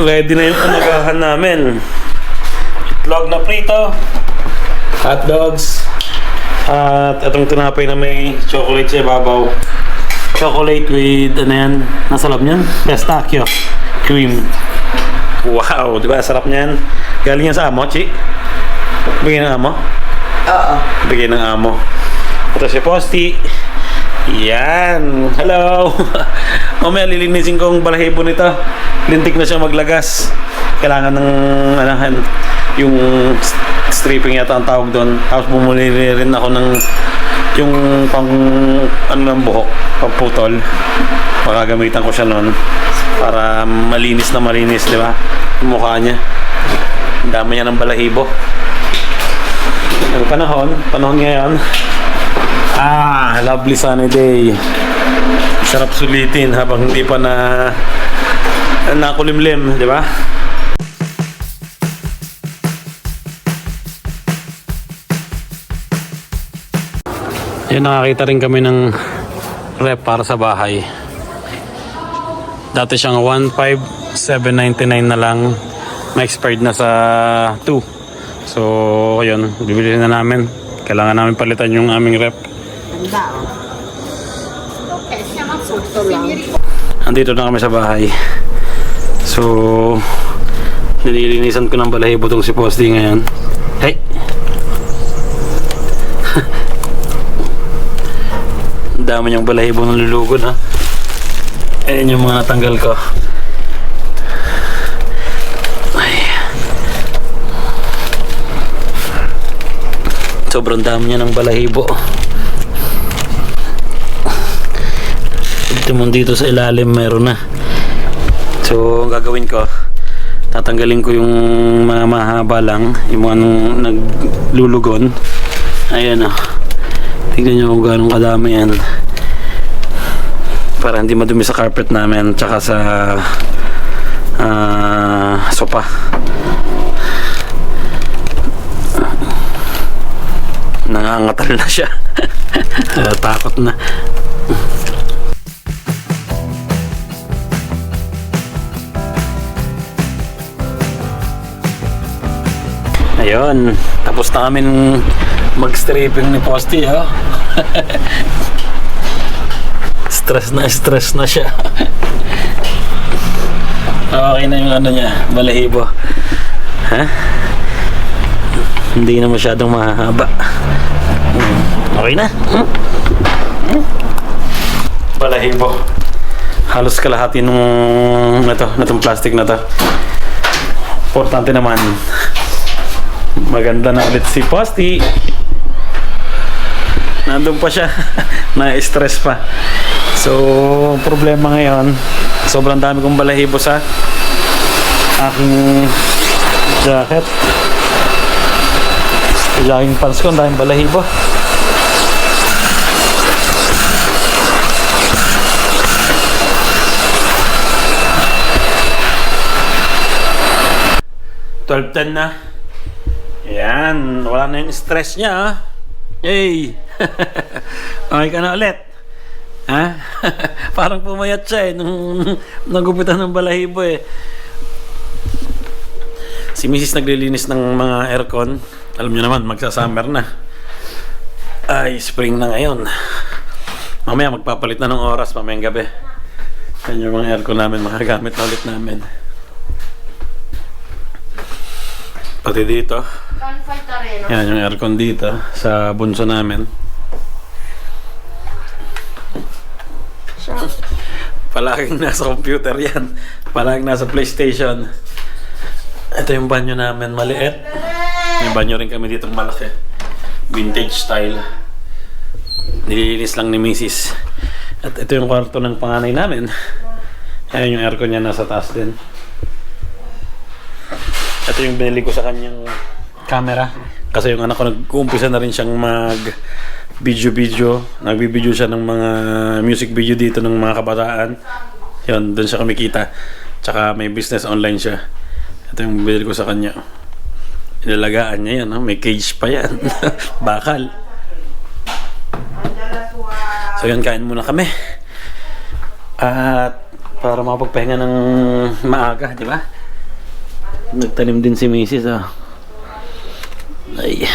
ready na yung umagahan namin. Itlog na prito, hot dogs, at itong tinapay na may chocolate sa ibabaw. Chocolate with, ano yan, nasa loob niyan? Pistachio. Cream. Wow, di ba? Sarap niyan. Galing yan sa amo, Chi? Bigyan ng amo? Oo. Bigyan ng amo. Ito si Posty. Yan. Hello. Mamaya lilinisin ko ang balahibo nito. Lintik na siya maglagas. Kailangan ng anahan yung stripping yata ang tawag doon. Tapos bumuli rin ako ng yung pang ano ng buhok, pagputol. Makagamitan ko siya noon para malinis na malinis, di ba? Mukha niya. Ang dami niya ng balahibo. Ang panahon, panahon ngayon. Ah, lovely sunny day. Sarap sulitin habang hindi pa na nakulimlim, di ba? Yan, nakakita rin kami ng rep para sa bahay. Dati siyang 15799 na lang. May expired na sa 2. So, yun, bibili na namin. Kailangan namin palitan yung aming rep. Handa, oh. Andito na kami sa bahay. So, nililinisan ko ng balahibo tong si Posty ngayon. Hey! Dami niyang balahibo ng lulugod ha. Ayan yung mga natanggal ko. Ay. Sobrang dami niya ng balahibo. Mo dito sa ilalim meron na. So, ang gagawin ko, tatanggalin ko yung mga mahaba lang, yung mga naglulugon. Ayan o. Tingnan nyo kung gano'ng kadami yan. Para hindi madumi sa carpet namin, tsaka sa ah, sopa. Nangangatal na siya. Takot na. Ayun, tapos na kami mag-stripping ni Posty, ha? stress na, stress na siya. okay na yung ano niya, balahibo. Ha? Hindi na masyadong mahaba. Okay na. Hmm? Hmm? Balahibo. Halos kalahati nung ito, natong plastic na to. Importante naman, Maganda na ulit si Posty. Nandun pa siya. Na-stress pa. So, problema ngayon, sobrang dami kong balahibo sa aking jacket. Jogging pants ko, daming balahibo. Twelve ten na. Yan, wala na yung stress niya, ha? Yay! okay ka na ulit. Ha? Parang pumayat siya eh, nung nagupitan ng balahibo eh. Si Mrs. naglilinis ng mga aircon. Alam niyo naman, magsa-summer na. Ay, spring na ngayon. Mamaya magpapalit na ng oras, mamayang gabi. Yan yung mga aircon namin, makagamit na ulit namin. Pati dito. Gunfight arena. Yan yung aircon dito sa bunso namin. Palaging nasa computer yan. Palaging nasa PlayStation. Ito yung banyo namin, maliit. May banyo rin kami dito malaki. Vintage style. Nililinis lang ni Mrs. At ito yung kwarto ng panganay namin. Ayan yung aircon niya nasa taas din. Ito yung binili ko sa kanyang camera. Kasi yung anak ko nag-uumpisa na rin siyang mag video-video. Nagbibideo siya ng mga music video dito ng mga kabataan. Yun, doon siya kumikita. Tsaka may business online siya. Ito yung binili ko sa kanya. Inalagaan niya yan, no? may cage pa yan. Bakal. So yan, kain muna kami. At para makapagpahinga ng maaga, di ba? Nagtanim din si Mrs. Oh. Ay.